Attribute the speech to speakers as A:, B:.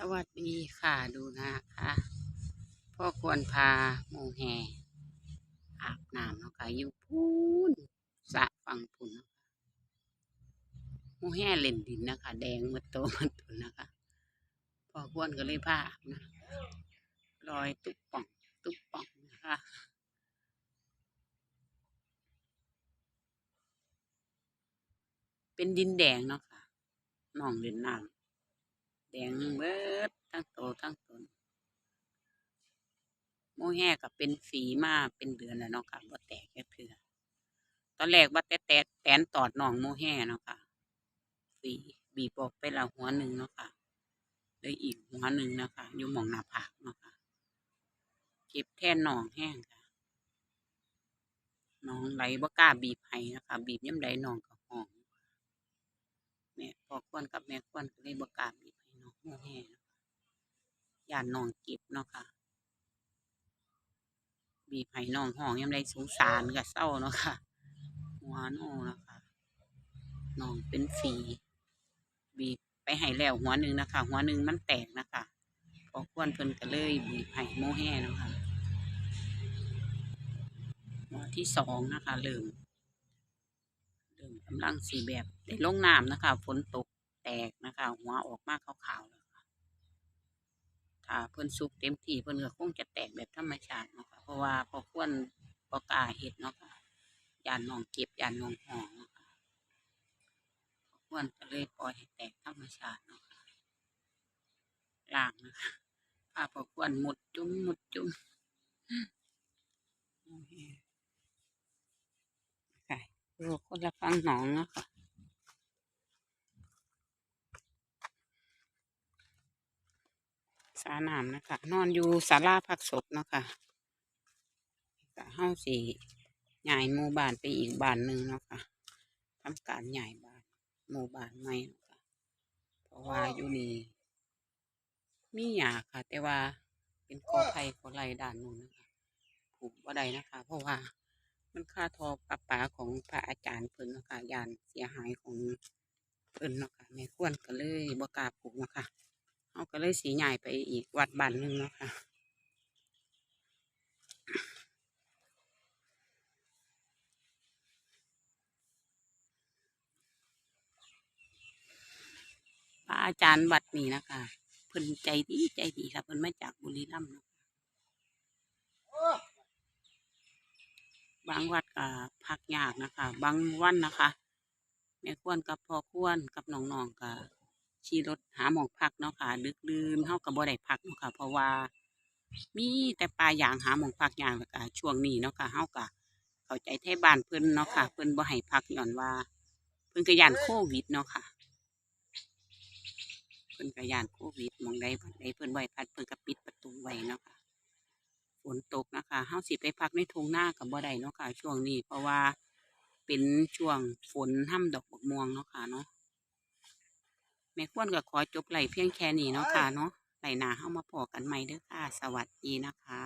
A: สวัสดีค่ะดูนะคะพ่อควรพาหมูแห่อาบน้ำเนาะค่ะอยู่พูนสะฝังพุนเนาะค่ะหมูแห่เล่นดินนะคะ แดงหมาโตมันตุนนะคะพ่อควรก็เลยพาอานะรอยตุ๊บป่อง ตุ๊บป่องนะคะเป็นดินแดงเนาะค่ะน้องเล่นน้ำ ดงเบิดทั้งโตทั้งตนโมแห่กับเป็นฝีมาเป็นเดือนแล้วเนาะค่ะบ่แตกแค่เถื่อตอนแรกว่าแต่แต่แตนตอดหนองโมแห่เนาะค่ะฝีบีบออกไปละหัวหนึ่งเนาะค่ะเลยอีกหัวหนึ่งนะคะอยู่หมองหน้าผากเนาะค่ะเก็บแท่นหนองแห้งค่ะหนองไหลบ่กล้าบีบให้นะคะบีบย่ำใดหนองก็ห้องแม่พอควรกับแม่ควรก็เลยบ่กล้าบีบ ห้น้องโมแห่เนาะค่ะย่านน้องเก็บเนาะค่ะ บีบให้น้องห้องยามใดสงสารก็เศร้าเนาะค่ะ หัวน่เนะคะ น้องเป็นฝีบีบไปให้แล้วหัวหนึ่งนะคะ หัวหนึ่งมันแตกนะคะพอควรเพิ่นก็เลยบีบให้โมแห่เนาะค่ะหัวที่สองนะคะเริ่มเริ่มกำลังสีแบบได้ลงน้ำนะคะ ฝนตก แตกนะคะ หัวออกมากขาวๆแล้วค่ะถ้าเพิ่นสุกเต็มที่เพิ่นก็คงจะแตกแบบธรรมชาติเนาะค่ะเพราะว่าพอควรบ่กาเฮ็ดเนาะค่ะยานนองเก็บยานนองหองเนาะค่ะพอควรก็เลยปล่อยให้แตกธรรมชาติเนาะค่ะล่างนะคะพาพอควรหมดจุ้มหมดจุ้มโอเคค่ะดูคนละฟังหนองเนาะค่ะ สาน้ำนะคะ นอนอยู่ศาลาพักศพเนาะค่ะก็เฮาสิย้ายหมู่บ้านไปอีกบ้านหนึ่งเนาะค่ะทำการย้ายบ้านหมู่บ้านใหม่เนาะค่ะเพราะว่าอยู่นี่มีหญ้าค่ะ แต่ว่าเป็นกอไผ่กอไรด้านนู้นนะคะปลูกบ่ได้นะคะ เพราะว่ามันค่าทอประปาของพระอาจารย์เพิ่นเนาะค่ะยานเสียหายของเพิ่นเนาะค่ะแม่ควรก็เลยบ่กล้าปลูกเนาะค่ะ เขาก็เลยสีใหญ่ไปอีกวัดบ้านหนึ่งเนาะค่ะพระอาจารย์วัดนี้นะคะเพิ่นใจดีใจดีค่ะเพิ่นมาจากบุรีรัมย์เนาะบางวัดก็พักยากนะคะ บางวันนะคะแม่ควรกับพ่อควรกับน้องๆก็ ขี่รถหาหมองพักเนาะค่ะดึกดื่นเฮาก็บ่ได้พักเนาะค่ะ เพราะว่า มีแต่ปลาอย่างหาหมองพักอย่างแล้วก็ช่วงนี้เนาะค่ะเฮาก็เข้าใจไทบ้านเพิ่นเนาะค่ะ เพิ่นบ่ให้พักย้อนว่า เพิ่นก็ย่านโควิดเนาะค่ะเพิ่นก็ย่านโควิดหมองใดบ่ใดเพิ่นบ่ให้พักเพิ่นก็ปิดประตูไว้เนาะค่ะฝนตกนะคะเฮาสิไปพักในทุ่งนาก็บ่ได้เนาะค่ะ ช่วงนี้เพราะว่าเป็นช่วงฝนห้ำดอกบักม่วงเนาะค่ะเนาะ แม่ควรก็ขอจบไหลเพียงแค่นี้เนาะค่ะเนาะไหลหนาเข้ามาพอกันใหม่เด้อค่ะ สวัสดีนะคะ